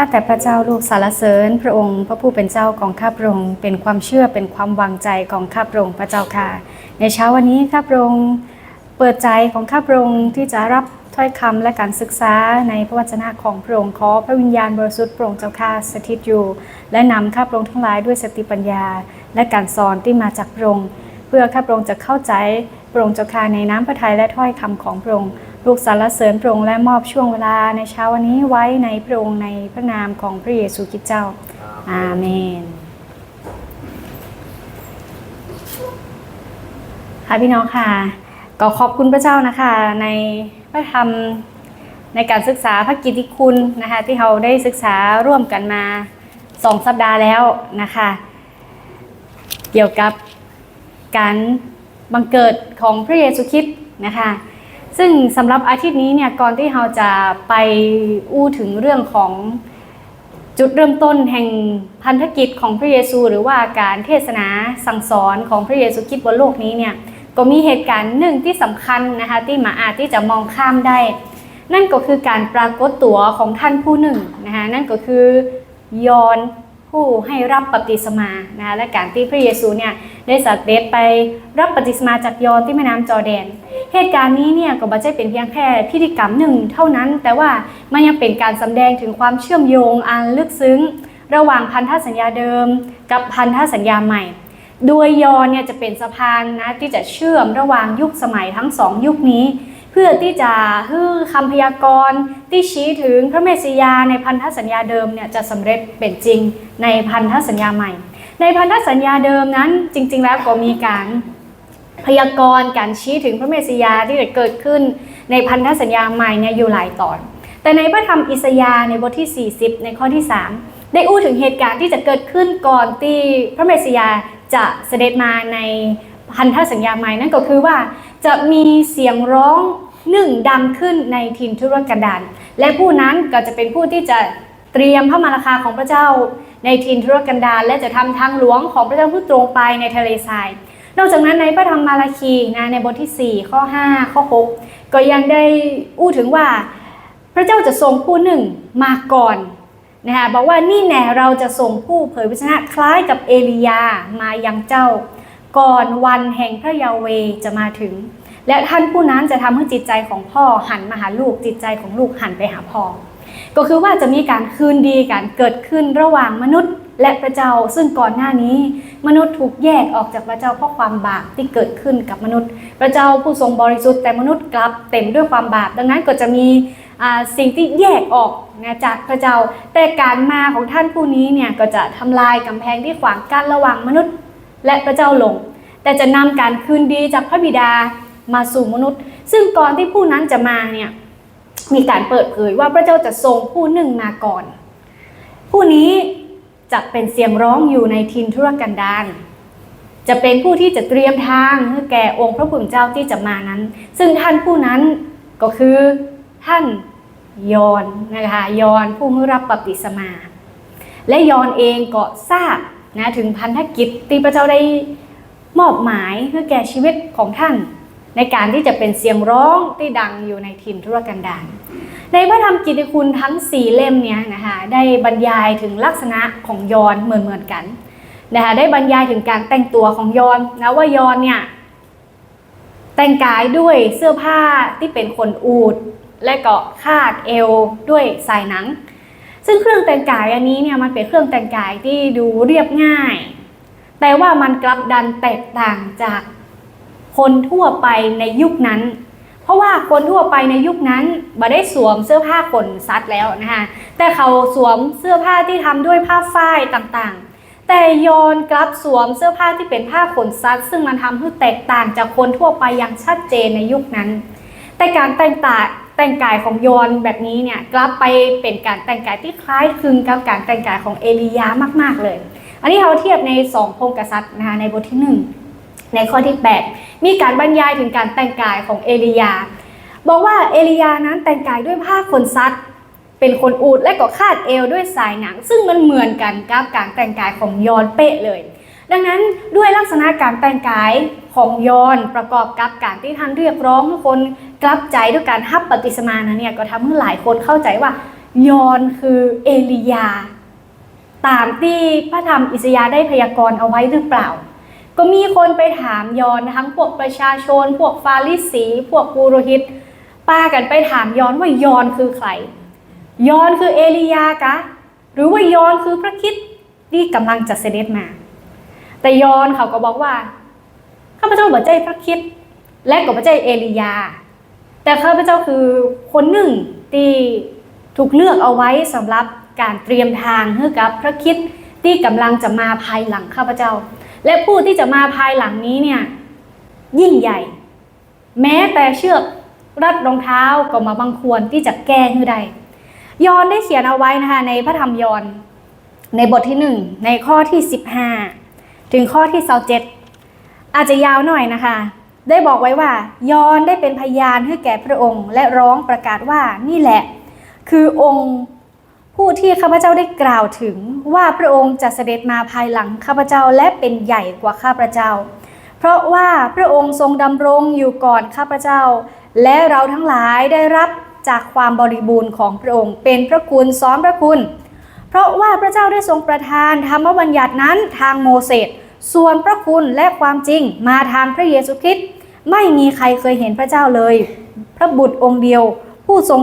ข้าแต่พระเจ้าลูกสารเสริญ พระองค์พระผู้เป็นเจ้าของข้าพระองค์เป็นความเชื่อเป็นความวางใจของข้าพระองค์พระเจ้าค่ะ ในเช้าวันนี้ข้าพระองค์เปิดใจของข้าพระองค์ที่จะรับถ้อยคำและการศึกษาในพระวจนะของพระองค์ขอพระวิญญาณบริสุทธิ์พระองค์เจ้าค่ะสถิตอยู่ และนำข้าพระองค์ทั้งหลายด้วยสติปัญญา และการสอนที่มาจากพระองค์เพื่อข้าพระองค์จะเข้าใจพระองค์เจ้าค่ะในน้ำพระทัยและถ้อยคำของพระองค์ ลูกสรรเสริญพระองค์และมอบช่วงเวลาในเช้าวันนี้ไว้ในพระองค์ในพระนามของพระเยซูคริสต์เจ้า อาเมนค่ะพี่น้องค่ะ ก็ขอบคุณพระเจ้านะคะ ในพระธรรมในการศึกษาพระกิตติคุณนะคะ ที่เราได้ศึกษาร่วมกันมาสองสัปดาห์แล้วนะคะ เกี่ยวกับการบังเกิดของพระเยซูคริสต์นะคะ ซึ่งสำหรับอาทิตย์นี้เนี่ยก่อนที่เราจะไปอู้ถึงเรื่องของจุดเริ่มต้นแห่งพันธกิจของพระเยซูหรือว่าการเทศนาสั่งสอนของพระเยซูคริสต์บนโลกนี้เนี่ยก็มีเหตุการณ์หนึ่งที่สำคัญนะคะที่หมาอาจที่จะมองข้ามได้ นั่นก็คือการปรากฏตัวของท่านผู้หนึ่งนะคะนั่นก็คือยอน ผู้ให้รับบัพติศมานะและการที่พระเยซูเนี่ยได้สัตเด็จไปรับบัพติศมาจากยอนที่แม่น้ำจอแดน เหตุการณ์นี้เนี่ยก็ไม่ใช่เป็นเพียงแค่พิธีกรรมหนึ่งเท่านั้น แต่ว่ามันยังเป็นการสำแดงถึงความเชื่อมโยงอันลึกซึ้ง ระหว่างพันธสัญญาเดิม กับพันธสัญญาใหม่ โดยยอนเนี่ยจะเป็นสะพานนะที่จะเชื่อมระหว่างยุคสมัยทั้งสองยุคนี้ พื่อที่จะฮือคำพยากรณ์ที่ชี้ถึงพระเมสสิยาในพันธสัญญาเดิมเนี่ยจะสำเร็จเป็นจริงในพันธสัญญาใหม่ ในพันธสัญญาเดิมนั้นจริง ๆ แล้วก็มีการพยากรณ์การชี้ถึงพระเมสสิยาที่จะเกิดขึ้นในพันธสัญญาใหม่เนี่ยอยู่หลายตอน แต่ในพระธรรมอิสยาห์ในบทที่ 40 ในข้อที่ 3 ได้อู้ถึงเหตุการณ์ที่จะเกิดขึ้นก่อนที่พระเมสสิยาจะเสด็จมาในพันธสัญญาใหม่นั่นก็คือว่าจะมีเสียงร้อง หนึ่งดังขึ้นในทินทุรกันดารและผู้นั้นก็จะเป็นผู้ที่จะเตรียมพระมารคาของพระเจ้าในทินทุรกันดารและจะทำทางหลวงของพระเจ้าผู้ตรงไปในทะเลทราย นอกจากนั้นในพระธรรมมาราคีนะในบทที่ 4 ข้อ 5 ข้อ 6 ก็ยังได้อู้ถึงว่า พระเจ้าจะทรงผู้หนึ่งมาก่อนนะคะบอกว่านี่แน่เราจะส่งผู้เผยพระชนะคล้ายกับเอลียามายังเจ้า ก่อนวันแห่งพระยาเวจะมาถึง และท่านผู้นั้นจะทำให้จิตใจของพ่อหันมาหาลูกจิตใจของลูกหันไปหาพ่อก็คือว่าจะมีการคืนดีกันเกิดขึ้นระหว่างมนุษย์และพระเจ้าซึ่งก่อนหน้านี้ มนุษย์ถูกแยกออกจากพระเจ้าเพราะความบาปที่เกิดขึ้นกับมนุษย์ พระเจ้าผู้ทรงบริสุทธิ์แต่มนุษย์กลับเต็มด้วยความบาป ดังนั้นก็จะมีสิ่งที่แยกออกนะจากพระเจ้า แต่การมาของท่านผู้นี้เนี่ยก็จะทำลายกำแพงที่ขวางกั้นระหว่างมนุษย์ และพระเจ้าลง แต่จะนำการคืนดีจากพระบิดา มาสู่มนุษย์ ซึ่งก่อนที่ผู้นั้นจะมาเนี่ยมีการเปิดเผยว่าพระเจ้าจะทรงผู้หนึ่งมาก่อน ผู้นี้จะเป็นเสียงร้องอยู่ในทินทุรกันดารจะเป็นผู้ที่จะเตรียมทางให้แก่องค์พระผู้เป็นเจ้าที่จะมานั้น ซึ่งท่านผู้นั้นก็คือท่านยอนนะคะยอนผู้รับบัพติศมา และยอนเองก็ทราบนะถึงพันธกิจที่พระเจ้าได้มอบหมายเพื่อแก่ชีวิตของท่าน ในการที่จะเป็นเสียงร้องที่ดังอยู่ในถิ่นทุรกันดารในพระธรรมกิตติคุณทั้งสี่เล่มเนี่ยนะคะได้บรรยายถึงลักษณะของยอนเหมือนเหมือนกันนะคะได้บรรยายถึงการแต่งตัวของยอนนะว่ายอนเนี่ยแต่งกายด้วยเสื้อผ้าที่เป็นขนอูดและก็คาดเอวด้วยสายหนัง ซึ่งเครื่องแต่งกายอันนี้เนี่ยมันเป็นเครื่องแต่งกายที่ดูเรียบง่าย แต่ว่ามันกลับดันแตกต่างจาก คนทั่วไปในยุคนั้น เพราะว่าคนทั่วไปในยุคนั้นบ่ได้สวมเสื้อผ้าขนซัดแล้วนะคะแต่เขาสวมเสื้อผ้าที่ทำด้วยผ้าฝ้ายต่างๆ แต่ยอนกลับสวมเสื้อผ้าที่เป็นผ้าขนซัด ซึ่งมันทำให้แตกต่างจากคนทั่วไปอย่างชัดเจนในยุคนั้น แต่การแต่งตาแต่งกายของยอนแบบนี้เนี่ยกลับไปเป็นการแต่งกายที่คล้ายคลึงกับการแต่งกายของเอลียามาก ๆเลย อันนี้เราเทียบในสองพงกษัตริย์นะคะในบทที่หนึ่ง ในข้อที่ 8 มีการบรรยายถึงการแต่งกายของเอลียา บอกว่าเอลียานั้นแต่งกายด้วยผ้าขนซัดเป็นคนอูดและก็คาดเอวด้วยสายหนัง ซึ่งมันเหมือนกันกับการแต่งกายของยอนเป๊ะเลย ดังนั้นด้วยลักษณะการแต่งกายของยอนประกอบกับการที่ท่านเรียกร้องคนกลับใจด้วยการฮับปฏิสมานะเนี่ยก็ทำให้หลายคนเข้าใจว่ายอนคือเอลียา ตามที่พระธรรมอิสยาได้พยากรณ์เอาไว้หรือเปล่า ก็มีคนไปถามยอนทั้งพวกประชาชน พวกฟาริสี พวกปุโรหิต ป้ากันไปถามยอนว่ายอนคือใครยอนคือเอลียากะ หรือว่ายอนคือพระคิดที่กำลังจะเสด็จมา แต่ยอนเขาก็บอกว่าข้าพเจ้าบ่ใจพระคิด และก็บ่ใจเอลียา แต่ข้าพเจ้าคือคนหนึ่งที่ถูกเลือกเอาไว้สำหรับการเตรียมทางให้กับพระคิดที่กำลังจะมาภายหลังข้าพเจ้า และผู้ที่จะมาภายหลังนี้เนี่ยยิ่งใหญ่ แม้แต่เชือกรัดรองเท้าก็มาบังควรที่จะแก้ให้ได้ยอนได้เขียนเอาไว้นะคะในพระธรรมยอนในบทที่หนึ่งในข้อที่ 15 ถึงข้อที่27อาจจะยาวหน่อยนะคะ ได้บอกไว้ว่ายอนได้เป็นพยานให้แก่พระองค์ และร้องประกาศว่านี่แหละ คือองค์ ผู้ที่ข้าพเจ้าได้กล่าวถึงว่าพระองค์จะเสด็จมาภายหลังข้าพเจ้าและเป็นใหญ่กว่าข้าพเจ้า เพราะว่าพระองค์ทรงดำรงอยู่ก่อนข้าพเจ้า และเราทั้งหลายได้รับจากความบริบูรณ์ของพระองค์ เป็นพระคุณซ้อนพระคุณ เพราะว่าพระเจ้าได้ทรงประทานธรรมบัญญัตินั้นทางโมเสสส่วนพระคุณและความจริงมาทางพระเยซูคริสต์ไม่มีใครเคยเห็นพระเจ้าเลย พระบุตรองค์เดียวผู้ทรง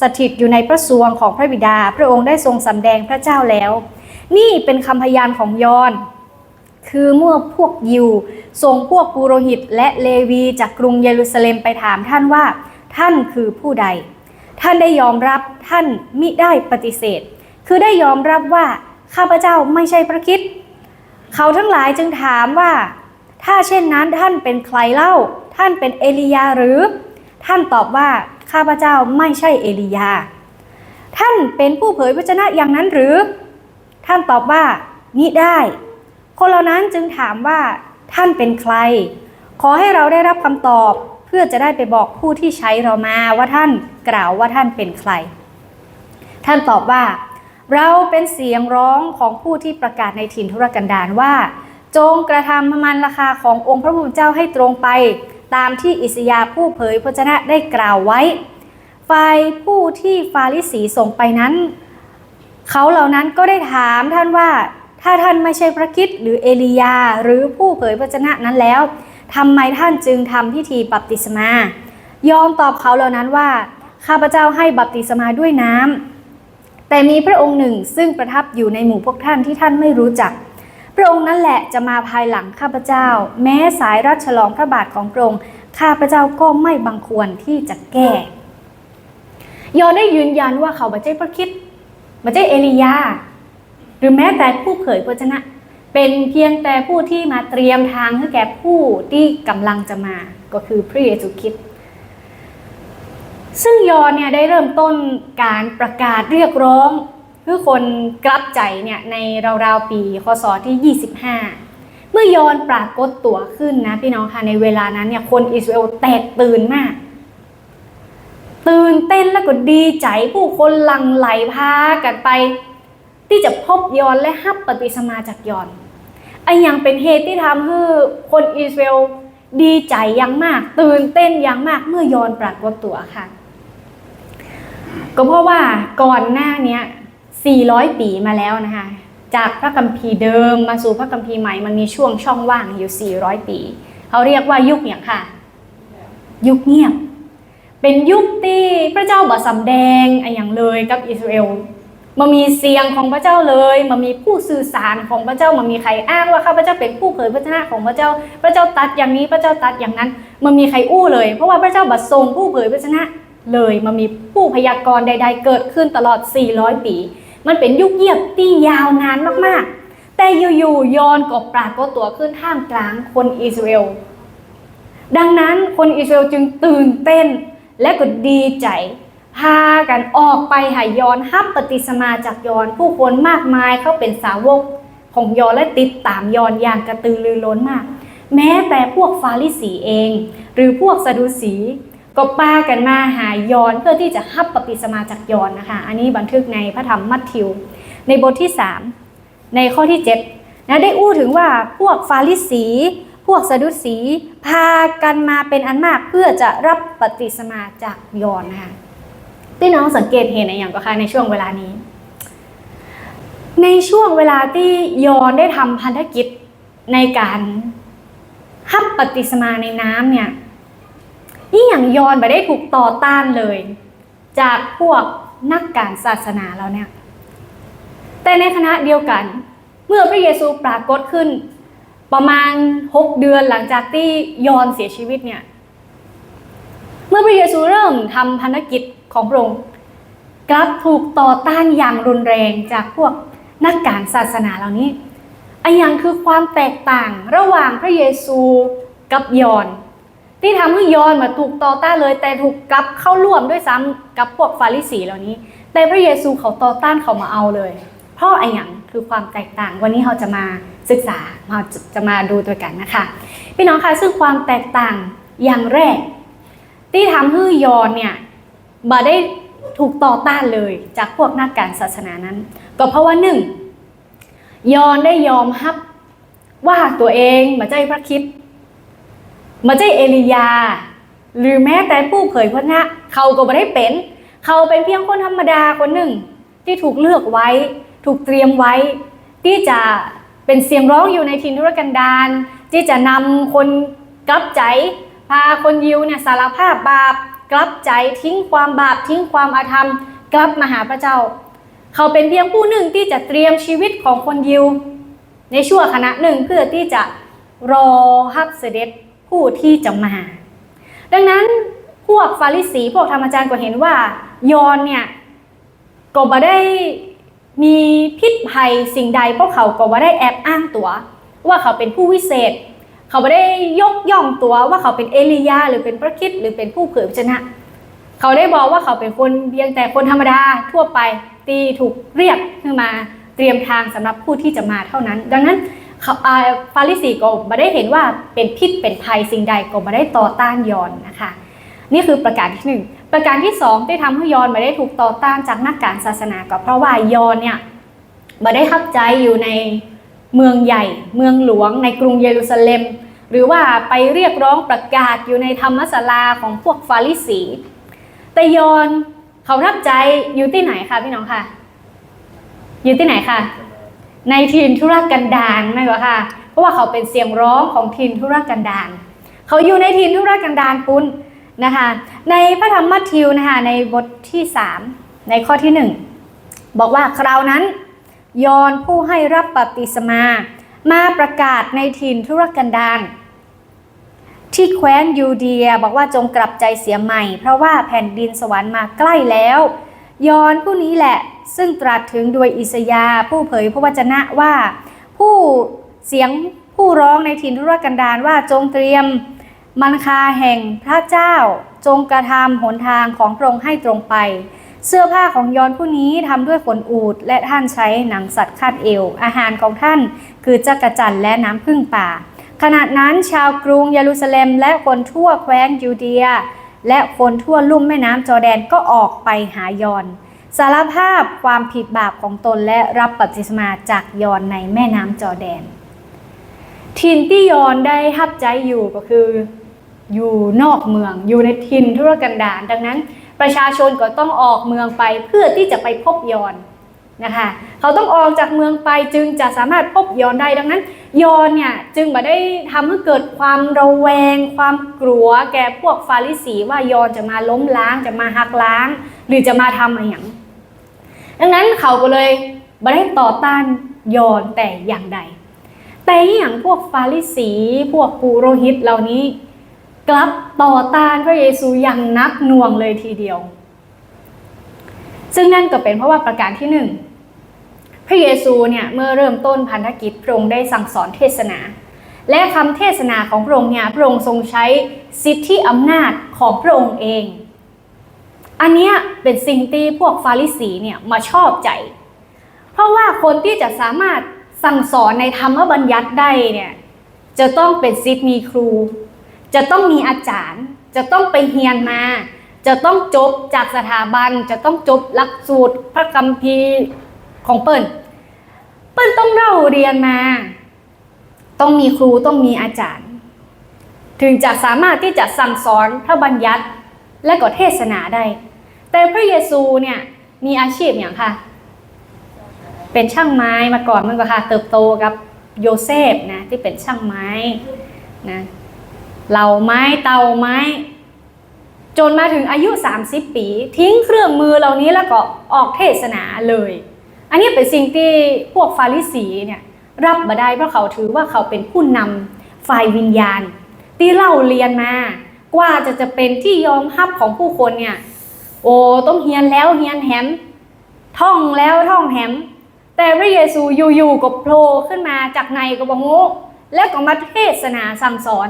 สถิตอยู่ในพระสวงของพระบิดา พระองค์ได้ทรงสำแดงพระเจ้าแล้ว นี่เป็นคำพยานของยอน คือเมื่อพวกยิวส่งพวกปุโรหิตและเลวีจากกรุงเยรูซาเล็มไปถามท่านว่า ท่านคือผู้ใด ท่านได้ยอมรับท่านมิได้ปฏิเสธ คือได้ยอมรับว่าข้าพเจ้าไม่ใช่พระคิดเขาทั้งหลายจึงถามว่า ถ้าเช่นนั้นท่านเป็นใครเล่า ท่านเป็นเอลียาหรือ ท่านตอบว่าข้าพเจ้าไม่ใช่เอลียา ท่านเป็นผู้เผยพระชนะอย่างนั้นหรือ ท่านตอบว่ามิได้ คนเหล่านั้นจึงถามว่าท่านเป็นใคร ขอให้เราได้รับคำตอบเพื่อจะได้ไปบอกผู้ที่ใช้เรามาว่าท่านกล่าวว่าท่านเป็นใคร ท่านตอบว่า เราเป็นเสียงร้องของผู้ที่ประกาศในถิ่นทุรกันดารว่า จงกระทำมันราคาขององค์พระผู้เป็นเจ้าให้ตรงไป ตามที่อิสยาผู้เผยพระชนะได้กล่าวไว้ ฝ่ายผู้ที่ฟาริสีส่งไปนั้น เขาเหล่านั้นก็ได้ถามท่านว่า ถ้าท่านไม่ใช่พระคิดหรือเอลียาหรือผู้เผยพระชนะนั้นแล้วทำไมท่านจึงทำพิธีบัพติศมา ยอมตอบเขาเหล่านั้นว่า ข้าพเจ้าให้บัพติศมาด้วยน้ำแต่มีพระองค์หนึ่งซึ่งประทับอยู่ในหมู่พวกท่านที่ท่านไม่รู้จัก พระองค์นั่นแหละจะมาภายหลังข้าพเจ้า แม้สายรัชฉลองพระบาทของพระองค์ข้าพเจ้าก็ไม่บังควรที่จะแก้ยอได้ยืนยันว่าเขาไม่ใช่พระคิดไม่ใช่เอลียา หรือแม้แต่ผู้เผยพระชนะ เป็นเพียงแต่ผู้ที่มาเตรียมทางให้แก่ผู้ที่กำลังจะมาก็คือพระเยซูคริสต์ซึ่งยอเนี่ยได้เริ่มต้นการประกาศเรียกร้อง เพื่อคนกลับใจเนี่ยในราวๆปีคศที่ 25 เมื่อย้อนปรากฏตัวขึ้นนะพี่น้องค่ะในเวลานั้นเนี่ยคนอิสราเอลแตกตื่นมาก ตื่นเต้นแล้วก็ดีใจผู้คนหลั่งไหลพากันไป ที่จะพบยอนและฮับปฏิสมาจากยอนไอ้ยังเป็นเหตุที่ทำให้คนอิสราเอลดีใจอย่างมาก ตื่นเต้นอย่างมากเมื่อยอนปรากฏตัวค่ะ ก็เพราะว่าก่อนหน้านี้ 400 ปีมาแล้วนะคะ จากพระคัมภีร์เดิมมาสู่พระคัมภีร์ใหม่ มันมีช่วงช่องว่างอยู่ 400 ปี เขาเรียกว่ายุคอย่างค่ะ ยุคเงียบ เป็นยุคที่พระเจ้าบ่สำแดงอะไรอย่างเลยกับอิสราเอลมามีเสียงของพระเจ้าเลยมามีผู้สื่อสารของพระเจ้ามามีใครอ้างว่าข้าพเจ้าเป็นผู้เผยพระชนะของพระเจ้า พระเจ้าตัดอย่างนี้พระเจ้าตัดอย่างนั้นมามีใครอู้เลย เพราะว่าพระเจ้าบัดทรงผู้เผยพระชนะเลยมามีผู้พยากรณ์ใด ๆ เกิดขึ้นตลอด 400 ปี มันเป็นยุคเยียบที่ยาวนานมากๆ แต่อยู่ๆยอนก็ปรากฏตัวขึ้นท่ามกลางคนอิสราเอล ดังนั้นคนอิสราเอลจึงตื่นเต้นและก็ดีใจพากันออกไปหายอนฮับปฏิสมาจากยอนผู้คนมากมายเขาเป็นสาวกของยอนและติดตามยอนอย่างกระตือรือร้นมาก แม้แต่พวกฟาริสีเอง หรือพวกซาดูสี ก็ปากันมาหายอนเพื่อที่จะฮับปฏิสมาจากยอนนะคะ อันนี้บันทึกในพระธรรมมัทธิว ในบทที่ 3 ในข้อที่7นะได้อู้ถึงว่าพวกฟาริสี พวกสะดุสีพากันมาเป็นอันมากเพื่อจะรับปฏิสมาจากยอนนะคะที่น้องสังเกตเห็นในอย่างก็ค่ะในช่วงเวลานี้ ในช่วงเวลาที่ยอนได้ทำพันธกิจในการฮับปฏิสมาในน้ำเนี่ย นี่อย่างยอนไปได้ถูกต่อต้านเลย จากพวกนักการศาสนาเราเนี่ย แต่ในคณะเดียวกัน เมื่อพระเยซูปรากฏขึ้น ประมาณ 6 เดือนหลังจากที่ยอนเสียชีวิตเนี่ย เมื่อพระเยซูเริ่มทำพันธกิจของพระองค์กลับถูกต่อต้านอย่างรุนแรงจากพวกนักการศาสนาเหล่านี้อันยังคือความแตกต่างระหว่างพระเยซูกับยอน ที่ทำให้ยอนมาถูกต่อต้านเลย แต่ถูกกลับเข้าร่วมด้วยซ้ำกับพวกฟาริสีเหล่านี้ แต่พระเยซูเขาต่อต้านเขามาเอาเลย เพราะอันยังคือความแตกต่าง วันนี้เราจะมาศึกษาเราจะมาดูตัวกันนะคะ พี่น้องคะซึ่งความแตกต่างอย่างแรก ที่ทำให้ยอนเนี่ยบ่ได้ถูกต่อต้านเลยจากพวกนักการศาสนานั้น ก็เพราะว่าหนึ่งยอนได้ยอมรับว่าตัวเองมาใจพระคิด มาใจเอลียา หรือแม้แต่ผู้เผยพระนะเขาก็ไม่ได้เป็น เขาเป็นเพียงคนธรรมดาคนหนึ่ง ที่ถูกเลือกไว้ ถูกเตรียมไว้ ที่จะเป็นเสียงร้องอยู่ในทินทุรกันดารที่จะนำคนกลับใจ พาคนยิวเนี่ยสารภาพบาป กลับใจทิ้งความบาปทิ้งความอาธรรม กลับมาหาพระเจ้า เขาเป็นเพียงผู้หนึ่งที่จะเตรียมชีวิตของคนยิว ในชั่วขณะหนึ่งเพื่อที่จะรอฮับเสด็จ ผู้ที่จะมา ดังนั้นพวกฟาริสีพวกธรรมจารย์ก็เห็นว่า ยอนเนี่ยก็บ่ได้มีพิษภัยสิ่งใดเพราะเขาก็บ่ได้แอบอ้างตัว ว่าเขาเป็นผู้วิเศษ เขาไม่ได้ยกย่องตัวว่าเขาเป็นเอลียาหรือเป็นพระคิดหรือเป็นผู้เผยพระชนะ เขาได้บอกว่าเขาเป็นคนเพียงแต่คนธรรมดาทั่วไปที่ถูกเรียกขึ้นมาเตรียมทางสำหรับผู้ที่จะมาเท่านั้น ดังนั้น ฟาริสีก็ม่ได้เห็นว่าเป็นพิษเป็นภัยสิ่งใดก็ม่ได้ต่อต้านยอนนะคะ นี่คือประการที่หนึ่งประการที่สองที่ทำให้ยอนม่ได้ถูกต่อต้านจากนักการศาสนาก็เพราะว่ายอนเนี่ยม่ได้ทับใจอยู่ในเมืองใหญ่ เมืองหลวง ในกรุงเยรูซาเล็ม หรือว่าไปเรียกร้องประกาศอยู่ในธรรมศาลาของพวกฟาริสีแต่ยอนเขารับใจอยู่ที่ไหนคะพี่น้องคะอยู่ที่ไหนคะ ในทินทุรกันดารไม่หรอคะเพราะว่าเขาเป็นเสียงร้องของทินทุรกันดารเขาอยู่ในทินทุรกันดารปุ้นนะคะ ในพระธรรมมัทธิวนะคะในบทที่ 3 ในข้อที่ 1 บอกว่าคราวนั้น ยอนผู้ให้รับบัพติศมา มาประกาศในถิ่นทุรกันดารที่แคว้นยูเดียบอกว่าจงกลับใจเสียใหม่ เพราะว่าแผ่นดินสวรรค์มาใกล้แล้ว ยอนผู้นี้แหละ ซึ่งตรัสถึงโดยอิสยาผู้เผยพระวจนะว่า ผู้เสียงผู้ร้องในถิ่นทุรกันดารว่าจงเตรียมมันคาแห่งพระเจ้าจงกระทำหนทางของพระองค์ให้ตรงไป เสื้อผ้าของยอนผู้นี้ทำด้วยขนอูฐและท่านใช้หนังสัตว์คาดเอว อาหารของท่านคือจักรจั่นและน้ำพึ่งป่า ขณะนั้นชาวกรุงเยรูซาเล็มและคนทั่วแคว้นยูเดีย และคนทั่วลุ่มแม่น้ำจอแดนก็ออกไปหายอน สารภาพความผิดบาปของตนและรับบัพติศมาจากยอนในแม่น้ำจอแดน ทินที่ยอนได้ทับใจอยู่ก็คืออยู่นอกเมืองอยู่ในทินทุรกันดารดังนั้น ประชาชนก็ต้องออกเมืองไปเพื่อที่จะไปพบยอน นะคะเขาต้องออกจากเมืองไปจึงจะสามารถพบยอนได้ดังนั้น ยอนเนี่ยจึงมาได้ทำให้เกิดความระแวง ความกลัวแก่พวกฟาริสีว่ายอนจะมาล้มล้างจะมาหักล้าง หรือจะมาทำอะไรอย่างดังนั้นเขาก็เลยไม่ได้ต่อต้านยอนแต่อย่างใด แต่อย่างพวกฟาริสี พวกปุโรหิตเหล่านี้ กลับต่อต้านพระเยซูอย่างนักหน่วงเลยทีเดียวซึ่งนั่นก็เป็นเพราะว่าประการที่หนึ่ง พระเยซูเนี่ยเมื่อเริ่มต้นพันธกิจพระองค์ได้สั่งสอนเทศนา และคำเทศนาของพระองค์เนี่ยพระองค์ทรงใช้สิทธิอำนาจของพระองค์เอง อันนี้เป็นสิ่งที่พวกฟาริสีเนี่ยมาชอบใจ เพราะว่าคนที่จะสามารถสั่งสอนในธรรมบัญญัติได้เนี่ยจะต้องเป็นซิทมีครู จะต้องมีอาจารย์ จะต้องไปเรียนมา จะต้องจบจากสถาบัน จะต้องจบหลักสูตรพระคัมภีร์ ของเปิ้ลเปิ้ลต้องเล่าเรียนมา ต้องมีครูต้องมีอาจารย์ ถึงจะสามารถที่จะสั่งสอนพระบัญญัติและก็เทศนาได้ แต่พระเยซูเนี่ยมีอาชีพอย่างค่ะ เป็นช่างไม้มาก่อนมันก็ค่ะ เติบโตกับโยเซฟนะที่เป็นช่างไม้นะเหล่าไม้เตาไม้ จนมาถึงอายุ 30 ปี ทิ้งเครื่องมือเหล่านี้แล้วก็ออกเทศนาเลย อันนี้เป็นสิ่งที่พวกฟาริสีเนี่ยรับมาได้เพราะเขาถือว่าเขาเป็นผู้นำฝ่ายวิญญาณ ที่เล่าเรียนมากว่าจะจะเป็นที่ยอมรับของผู้คนเนี่ยโอ้ต้องเฮียนแล้วเฮียนแฮมท่องแล้วท่องแฮมแต่พระเยซูอยู่ๆก็โผล่ขึ้นมาจากในกบงูและก็มาเทศนาสั่งสอน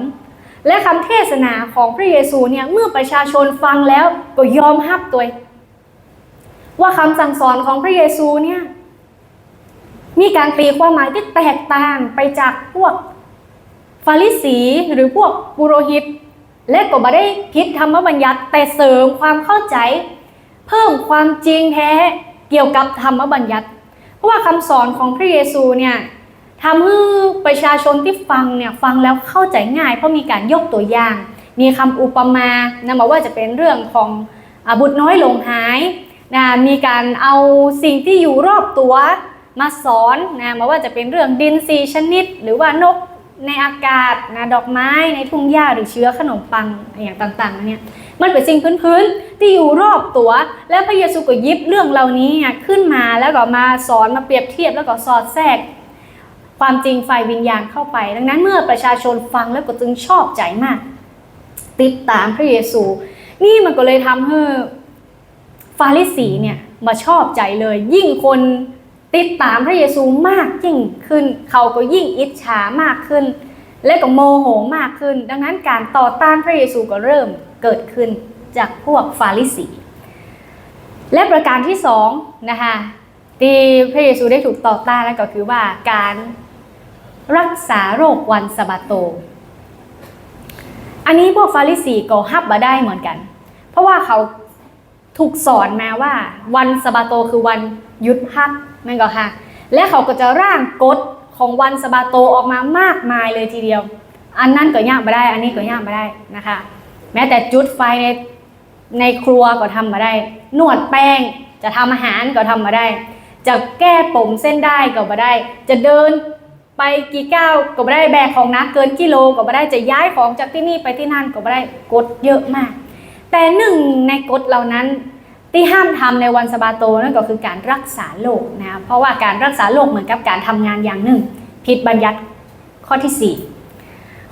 และคำเทศนาของพระเยซูเนี่ยเมื่อประชาชนฟังแล้วก็ยอมรับตัว ว่าคำสั่งสอนของพระเยซูเนี่ยมีการตีความหมายที่แตกต่างไปจากพวกฟาริสีหรือพวกปุโรหิต และก็บ่ได้พิษธรรมบัญญัติแต่เสริมความเข้าใจ เพิ่มความจริงแท้เกี่ยวกับธรรมบัญญัติ เพราะว่าคำสอนของพระเยซูเนี่ยทำให้ประชาชนที่ฟังเนี่ยฟังแล้วเข้าใจง่าย เพราะมีการยกตัวอย่าง มีคำอุปมานะมาว่าจะเป็นเรื่องของอบุตรน้อยหลงหาย นะมีการเอาสิ่งที่อยู่รอบตัวมาสอนนะมาว่าจะเป็นเรื่องดินสีชนิด หรือว่านกในอากาศนะดอกไม้ในทุ่งหญ้าหรือเชื้อขนมปังอย่างต่างๆเนี่ยมันเป็นสิ่งพื้นๆที่อยู่รอบตัว และพระเยซูก็ยิบเรื่องเหล่านี้ขึ้นมาแล้วก็มาสอนมาเปรียบเทียบแล้วก็สอดแทรก ความจริงฝ่ายวิญญาณเข้าไป ดังนั้นเมื่อประชาชนฟังแล้วก็จึงชอบใจมาก ติดตามพระเยซู นี่มันก็เลยทำให้ ฟาริสีเนี่ยมาชอบใจเลย ยิ่งคนติดตามพระเยซูมากยิ่งขึ้น เขาก็ยิ่งอิจฉามากขึ้น และก็โมโหมากขึ้น ดังนั้นการต่อต้านพระเยซูก็เริ่มเกิดขึ้นจากพวกฟาริสี และประการที่สองนะคะที่พระเยซูได้ถูกต่อต้านนั่นก็คือว่าการรักษาโรควันสะบาโต อันนี้พวกฟาริสีก็ฮับมาได้เหมือนกัน เพราะว่าเขา ถูกสอนมาว่า วันสบาโตคือวันหยุดพักนั่นก็ค่ะ และเขาก็จะร่างกฎของวันสบาโตออกมามากมายเลยทีเดียว อันนั้นก็ยากมาได้ อันนี้ก็ยากมาได้นะคะ แม้แต่จุดไฟในในครัวก็ทำมาได้ นวดแป้งจะทำอาหารก็ทำมาได้ จะแก้ปมเส้นได้ก็มาได้ จะเดินไปกี่ก้าวก็ไม่ได้แบกของนักเกินกิโลก็ไม่ได้จะย้ายของจากที่นี่ไปที่นั่นก็ไม่ได้กฎเยอะมาก แต่หนึ่งในกฎเหล่านั้นที่ห้ามทำในวันสะบาโตนั่นก็คือการรักษาโรคนะเพราะว่าการรักษาโรคเหมือนกับการทำงานอย่างหนึ่ง ผิดบัญญัติข้อที่สี่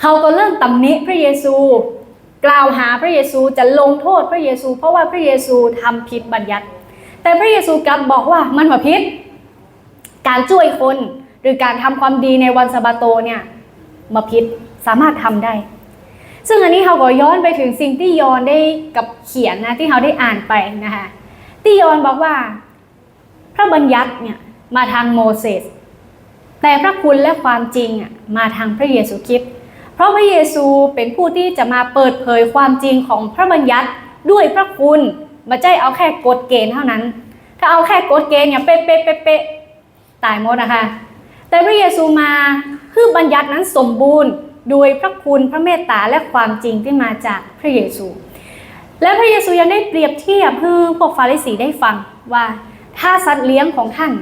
เขาก็เริ่มตำหนิพระเยซู กล่าวหาพระเยซูจะลงโทษพระเยซู เพราะว่าพระเยซูทำผิดบัญญัติ แต่พระเยซูกลับบอกว่ามันว่าผิด การช่วยคนหรือการทำความดีในวันสะบาโตเนี่ยมาผิดสามารถทำได้ ซึ่งอันนี้เขาก็ย้อนไปถึงสิ่งที่ยอนได้กับเขียนนะที่เขาได้อ่านไปนะคะที่ยอนบอกว่า พระบัญญัติเนี่ยมาทางโมเสสแต่พระคุณและความจริงอะมาทางพระเยซูคริสต์เพราะพระเยซูเป็นผู้ที่จะมาเปิดเผยความจริงของพระบัญญัติด้วยพระคุณม่ใช่เอาแค่กฎเกณฑ์เท่านั้น ถ้าเอาแค่กฎเกณฑ์เนี่ยเป๊ะเป๊ะเป๊ะเป๊ะตายหมดนะคะ แต่พระเยซูมาคือบัญญัตินั้นสมบูรณ์ โดยพระคุณพระเมตตาและความจริงที่มาจากพระเยซู และพระเยซูยังได้เปรียบเทียบให้พวกฟาริสีได้ฟังว่าถ้าสัตว์เลี้ยงของท่าน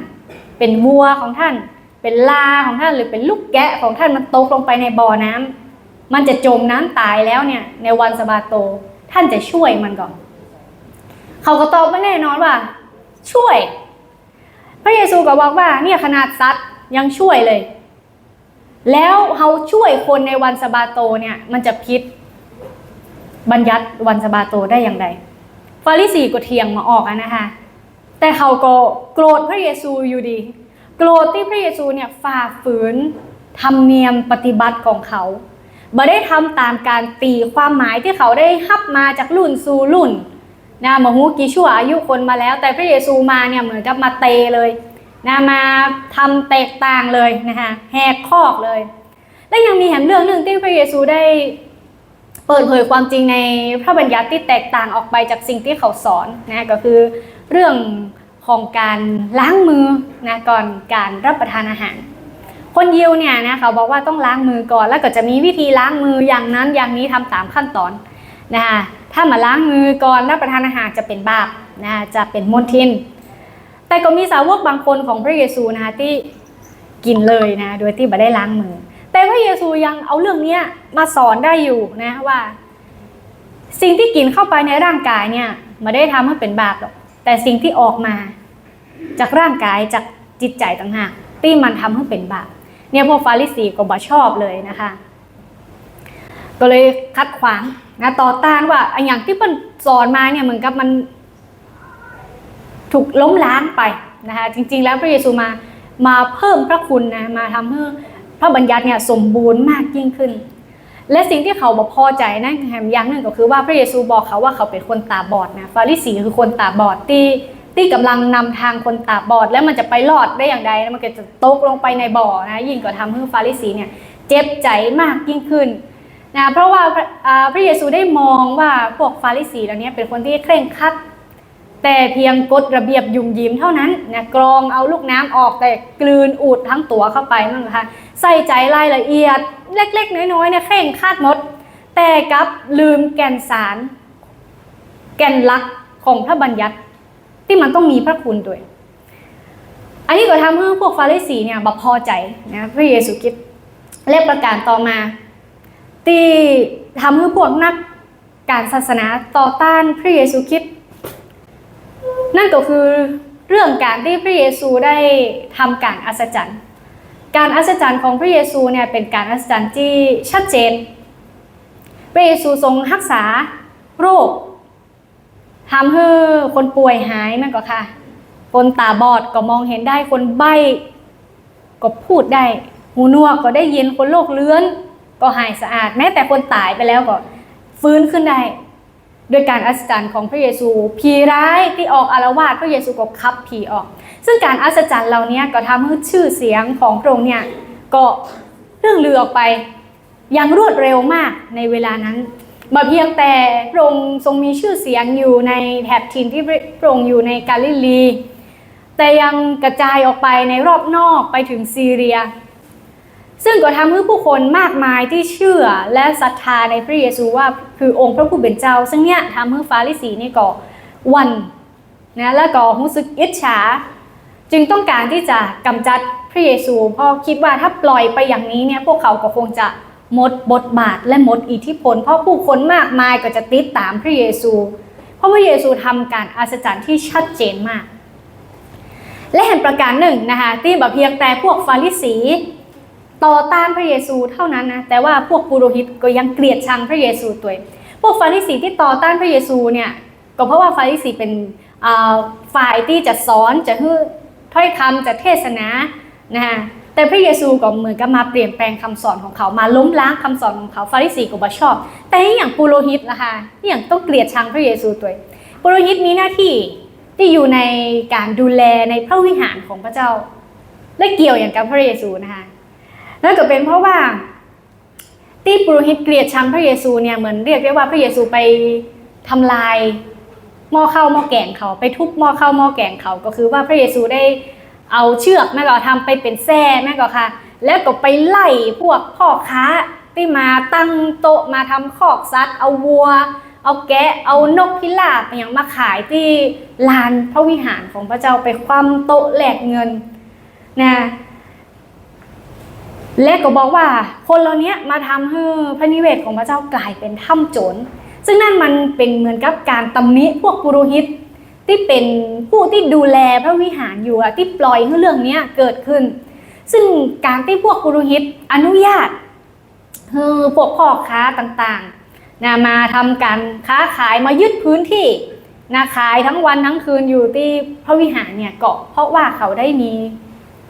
เป็นวัวของท่าน เป็นลาของท่านหรือเป็นลูกแกะของท่านมันตกลงไปในบ่อน้ำมันจะจมน้ำตายแล้วเนี่ยในวันสะบาโตท่านจะช่วยมันก่อน เขาก็ตอบมาแน่นอนว่า ช่วย พระเยซูก็บอกว่าเนี่ยขนาดสัตว์ยังช่วยเลย แล้วเขาช่วยคนในวันสะบาโตเนี่ยมันจะพิษบัญญัติวันสะบาโตได้อย่างไรฟาริสีก็เทียงมาออกอะนะคะแต่เขาก็โกรธพระเยซูอยู่ดี โกรธที่พระเยซูเนี่ยฝ่าฝืนธรรมเนียมปฏิบัติของเขาบ่ได้ทำตามการตีความหมายที่เขาได้ฮับมาจากรุ่นสู่รุ่นนะมาฮูกี่ชั่วอายุคนมาแล้ว แต่พระเยซูมาเนี่ยเหมือนกับมาเตเลย นะมาทำแตกต่างเลยนะคะแหกคอกเลย และยังมีแหมเรื่องหนึ่งที่พระเยซูได้เปิดเผยความจริงในพระบัญญัติที่แตกต่างออกไปจากสิ่งที่เขาสอนนะก็คือเรื่องของการล้างมือนะก่อนการรับประทานอาหาร คนยิวเนี่ยนะเขาบอกว่าต้องล้างมือก่อน แล้วก็จะมีวิธีล้างมืออย่างนั้นอย่างนี้ทำตามขั้นตอนนะคะถ้ามาล้างมือก่อนรับประทานอาหารจะเป็นบาปนะจะเป็นมลทิน แต่ก็มีสาวกบางคนของพระเยซูนะคะที่กินเลยนะโดยที่ไม่ได้ล้างมือ แต่พระเยซูยังเอาเรื่องเนี้ยมาสอนได้อยู่นะว่า สิ่งที่กินเข้าไปในร่างกายเนี่ยไม่ได้ทำให้เป็นบาปหรอกแต่สิ่งที่ออกมา จากร่างกายจากจิตใจต่างหากที่มันทำให้เป็นบาปเนี่ยพวกฟาริสีก็บ่ชอบเลยนะคะ ก็เลยคัดขวางนะต่อต้านว่าไอ้อย่างที่เพิ่นสอนมาเนี่ยเหมือนกับมัน ถูกล้มล้างไปนะคะจริงๆ แล้วพระเยซูมามาเพิ่มพระคุณนะมาทำให้พระบัญญัติเนี่ยสมบูรณ์มากยิ่งขึ้น และสิ่งที่เขาบอกพอใจนั่นแถมอย่างหนึ่งก็คือว่าพระเยซูบอกเขาว่าเขาเป็นคนตาบอดนะฟาริสีคือคนตาบอดที่ที่กำลังนำทางคนตาบอด แล้วมันจะไปรอดได้อย่างไรมันก็จะตกลงไปในบ่อนะยิ่งกว่าทำให้ฟาริสีเนี่ยเจ็บใจมากยิ่งขึ้นนะเพราะว่าพระอ่าพระเยซูได้มองว่าพวกฟาริสีเหล่านี้เป็นคนที่เคร่งครัด แต่เพียงกฎระเบียบยุ่มยิ้มเท่านั้นนะกรองเอาลูกน้ำออกแต่กลืนอูดทั้งตัวเข้าไปนั่นนะคะใส่ใจรายละเอียดเล็ก ๆ น้อยๆเนี่ยเคร่งคาดหมด แต่กับลืมแก่นสาร แก่นลักของพระบัญญัติ ที่มันต้องมีพระคุณด้วย อันนี้ก็ทำให้พวกฟาริสีเนี่ยบพอใจนะพระเยซูคริสต์และประการต่อมา ที่ทำให้พวกนักการศาสนาต่อต้านพระเยซูคริสต์ นั่นก็คือเรื่องการที่พระเยซูได้ทำการอัศจรรย์ การอัศจรรย์ของพระเยซูเนี่ยเป็นการอัศจรรย์ที่ชัดเจน พระเยซูทรงรักษาโรคทำให้คนป่วยหายนั่นก็ค่ะ คนตาบอดก็มองเห็นได้ คนใบ้ก็พูดได้ หูหนวกก็ได้ยิน คนโรคเลื้อน ก็หายสะอาด แม้แต่คนตายไปแล้วก็ฟื้นขึ้นได้ โดยการอัศจรรย์ของพระเยซู ผีร้ายที่ออกอารวาสพระเยซูก็ขับผีออก ซึ่งการอัศจรรย์เหล่านี้ก็ทำให้ชื่อเสียงของพระองค์เนี่ยก็เรื่องลือออกไปอย่างรวดเร็วมากในเวลานั้นมาเพียงแต่พระองค์ทรงมีชื่อเสียงอยู่ในแถบถิ่นที่พระองค์อยู่ในกาลิลี แต่ยังกระจายออกไปในรอบนอกไปถึงซีเรีย ซึ่งก็ทำให้ผู้คนมากมายที่เชื่อและศรัทธาในพระเยซูว่าคือองค์พระผู้เป็นเจ้า ซึ่งเนี่ยทำให้ฟาริสีนี่ก็วันนะแล้วก็รู้สึกอิจฉาจึงต้องการที่จะกำจัดพระเยซู เพราะคิดว่าถ้าปล่อยไปอย่างนี้เนี่ยพวกเขาก็คงจะหมดบทบาทและหมดอิทธิพล เพราะผู้คนมากมายก็จะติดตามพระเยซู เพราะพระเยซูทำการอัศจรรย์ที่ชัดเจนมาก และเห็นประการหนึ่งนะคะที่แบบเพียงแต่พวกฟาริสี ต่อต้านพระเยซูเท่านั้นนะแต่ว่าพวกปุโรหิตก็ยังเกลียดชังพระเยซูตัวพวกฟาริสีที่ต่อต้านพระเยซูเนี่ยก็เพราะว่าฟาริสีเป็นฝ่ายที่จะสอนจะฮื้อถ้อยคำจะเทศนานะคะแต่พระเยซูก็เหมือนกับมาเปลี่ยนแปลงคำสอนของเขามาล้มล้างคำสอนของเขาฟาริสีก็บ่ชอบ แต่อย่างปุโรหิตล่ะคะอย่างต้องเกลียดชังพระเยซูตัวปุโรหิตมีหน้าที่ที่อยู่ในการดูแลในพระวิหารของพระเจ้า และเกี่ยวอย่างกับพระเยซูนะคะ นั่นก็เป็นเพราะว่าที่ปุโรหิตเกลียดชังพระเยซูเนี่ยเหมือนเรียกได้ว่าพระเยซูไปทำลายหม้อข้าวหม้อแกงเขาไปทุบหม้อข้าวหม้อแกงเขาก็คือว่าพระเยซูได้เอาเชือกแม่ก็ทำไปเป็นแส้แม่ก็ค่ะ แล้วก็ไปไล่พวกพ่อค้าที่มาตั้งโต๊ะมาทำคอกซัดเอาวัว เอาแกะเอานกพิราบอย่างมาขายที่ลานพระวิหารของพระเจ้าไปคว่ำโต๊ะแลกเงินนะ และก็บอกว่าคนเหล่านี้มาทำให้พระนิเวศของพระเจ้ากลายเป็นถ้ำโจรซึ่งนั่นมันเป็นเหมือนกับการตำหนิพวกปุโรหิต ที่เป็นผู้ที่ดูแลพระวิหารอยู่ที่ปล่อยให้เรื่องนี้เกิดขึ้น ซึ่งการที่พวกปุโรหิตอนุญาตให้พวกพ่อค้าต่างๆนะมาทำการค้าขายมายึดพื้นที่นะขายทั้งวันทั้งคืนอยู่ที่พระวิหารเนี่ยเก็เพราะว่าเขาได้มี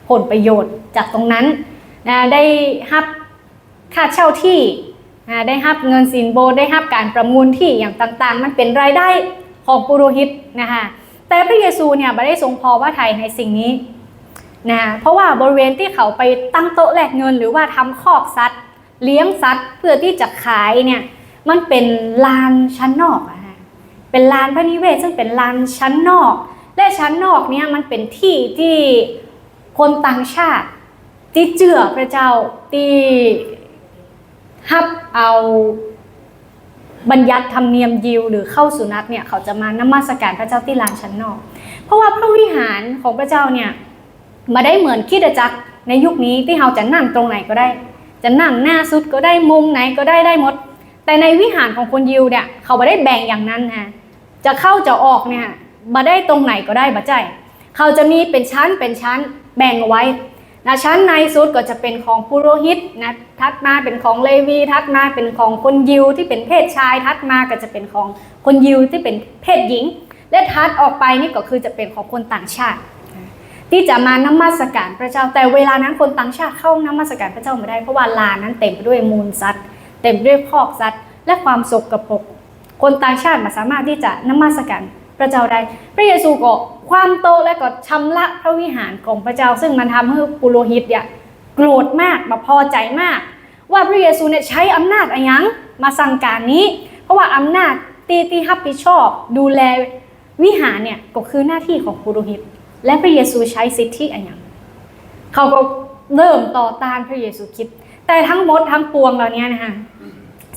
ผลประโยชน์จากตรงนั้น นะได้ฮับค่าเช่าที่นะได้ฮับเงินสินโบนได้ฮับการประมูลที่อย่างต่างๆ มันเป็นรายได้ของปุโรหิตนะคะแต่พระเยซูเนี่ยไม่ได้ทรงพอว่าไทยในสิ่งนี้นะเพราะว่าบริเวณที่เขาไปตั้งโต๊ะแลกเงินหรือว่าทำคอกสัตว์ เลี้ยงสัตว์เพื่อที่จะขายเนี่ยมันเป็นลานชั้นนอกอะเป็นลานพระนิเวศซึ่งเป็นลานชั้นนอก และชั้นนอกเนี่ยมันเป็นที่ที่คนต่างชาติ ที่เจือพระเจ้าที่ฮับเอาบัญญัติธรรมเนียมยิวหรือเข้าสุนัตเนี่ยเขาจะมานมัสการพระเจ้าที่ลานชั้นนอก เพราะว่าพระวิหารของพระเจ้าเนี่ยมาได้เหมือนคิดจักรในยุคนี้ที่เราจะนั่งตรงไหนก็ได้ จะนั่งหน้าสุดก็ได้มุมไหนก็ได้ได้หมด แต่ในวิหารของคนยิวเนี่ยเขาไม่ได้แบ่งอย่างนั้นนะจะเข้าจะออกเนี่ยมาได้ตรงไหนก็ได้บัจใจ เขาจะมีเป็นชั้นเป็นชั้นแบ่งไว้ นะชั้นในสุดก็จะเป็นของปุโรหิตนะทัดมาเป็นของเลวีทัดมาเป็นของคนยิวที่เป็นเพศชาย ทัดมาก็จะเป็นของคนยิวที่เป็นเพศหญิง และทัดออกไปนี่ก็คือจะเป็นของคนต่างชาติ ที่จะมานมัสการพระเจ้าแต่เวลานั้นคนต่างชาติเข้านมัสการพระเจ้าไม่ได้เพราะว่าลานั้นเต็มไปด้วยมูลสัตว์เต็มด้วยคอกสัตว์และความสกปรกคนต่างชาติมาสามารถที่จะนมัสการพระเจ้าได้ พระเยซูก็ ความโตและก็ชำระพระวิหารของพระเจ้า ซึ่งมันทำให้ปุโรหิตเนี่ยโกรธมากมาพอใจมาก ว่าพระเยซูเนี่ยใช้อำนาจอะไรยังมาสั่งการนี้ เพราะว่าอำนาจตีที่รับผิดชอบ ดูแลวิหารเนี่ยก็คือหน้าที่ของปุโรหิต และพระเยซูใช้สิทธิอะไรย่างเขาก็เริ่มต่อต้านพระเยซูคริดแต่ทั้งหมดทั้งปวงเหล่านี้นะคะ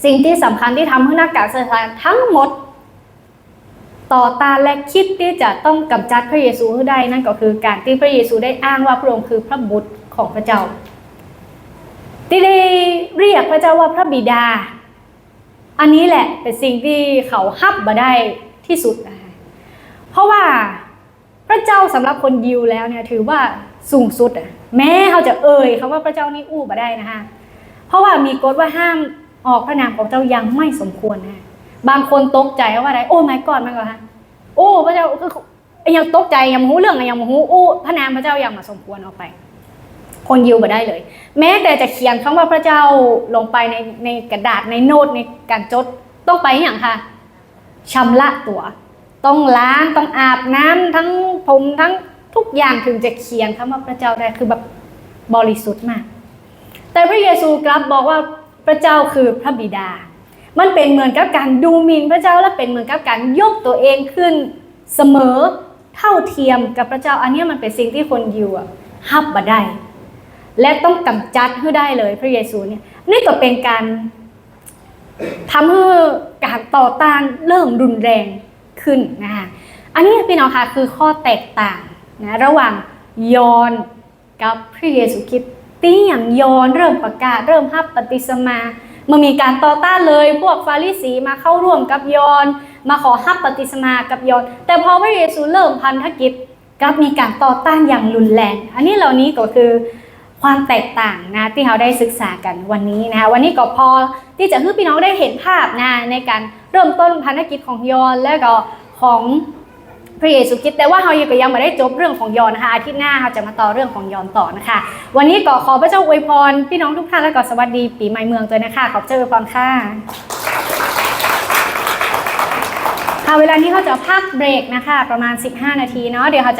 สิ่งที่สำคัญที่ทำให้นักการสื่อสาทั้งหมด ต่อตาและคิดที่จะต้องกำจัดพระเยซูให้ได้นั่นก็คือการที่พระเยซูได้อ้างว่าพระองค์คือพระบุตรของพระเจ้า ที่ได้เรียกพระเจ้าว่าพระบิดา อันนี้แหละเป็นสิ่งที่เขาฮับมาได้ที่สุดนะคะเพราะว่าพระเจ้าสำหรับคนยิวแล้วเนี่ยถือว่าสูงสุดอะแม้เขาจะเอ่ยคำว่าพระเจ้านี่อู้มาได้นะคะเพราะว่ามีกฎว่าห้ามออกพระนามของเจ้ายังไม่สมควรนะ บางคนตกใจว่าอะไรโอ้ไม่ก่อนมันก็ฮะโอ้พระเจ้าคือยังตกใจยังมหูเรื่องยังมหูอู้พระนามพระเจ้ายังมาสมควรออกไป คนยิวมาได้เลย แม้แต่จะเขียนคำว่าพระเจ้าลงไปในในกระดาษในโน้ตในการจดต้องไปอย่างค่ะชำระตัว ต้องล้างต้องอาบน้ำทั้งผมทั้งทุกอย่างถึงจะเขียนคำว่าพระเจ้าได้คือแบบบริสุทธิ์มาก แต่พระเยซูกลับบอกว่าพระเจ้าคือพระบิดา มันเป็นเหมือนกับการดูหมิ่นพระเจ้าและเป็นเหมือนกับการยกตัวเองขึ้นเสมอเท่าเทียมกับพระเจ้าอันนี้มันเป็นสิ่งที่คนยิวอะฮับมาได้ และต้องกำจัดให้ได้เลยพระเยซูเนี่ยนี่ก็เป็นการทำให้การต่อต้านเริ่มรุนแรงขึ้นนะคะอันนี้พี่น้องคะคือข้อแตกต่างนะระหว่างยอนกับพระเยซูคริสต์ตีอย่างยอนเริ่มประกาศเริ่มฮับปฏิสมา มื่อมีการต่อต้านเลยพวกฟาริสีมาเข้าร่วมกับยอน มาขอฮับปฏิสมากับยอน แต่พอพระเยซูเริ่มพันธกิจกลับมีการต่อต้านอย่างรุนแรง อันนี้เหล่านี้ก็คือความแตกต่างนะที่เราได้ศึกษากันวันนี้นะคะวันนี้ก็พอที่จะให้พี่น้องได้เห็นภาพนะในการเริ่มต้นพันธกิจของยอนและก็ของ พระเยซูคริสต์แต่ว่าเรายังก็ยังไม่ได้จบเรื่องของยอนนะคะอาทิตย์หน้าเราจะมาต่อเรื่องของยอนต่อนะคะ วันนี้ก็ขอพระเจ้าอวยพรพี่น้องทุกท่านและก็สวัสดีปีใหม่เมืองตัวนะคะ ขอบเจ้าอวยพรค่ะค่ะเวลานี้เขาจะพักเบรกนะคะ ประมาณ 15 นาทีเนาะเดี๋ยวเขาจะ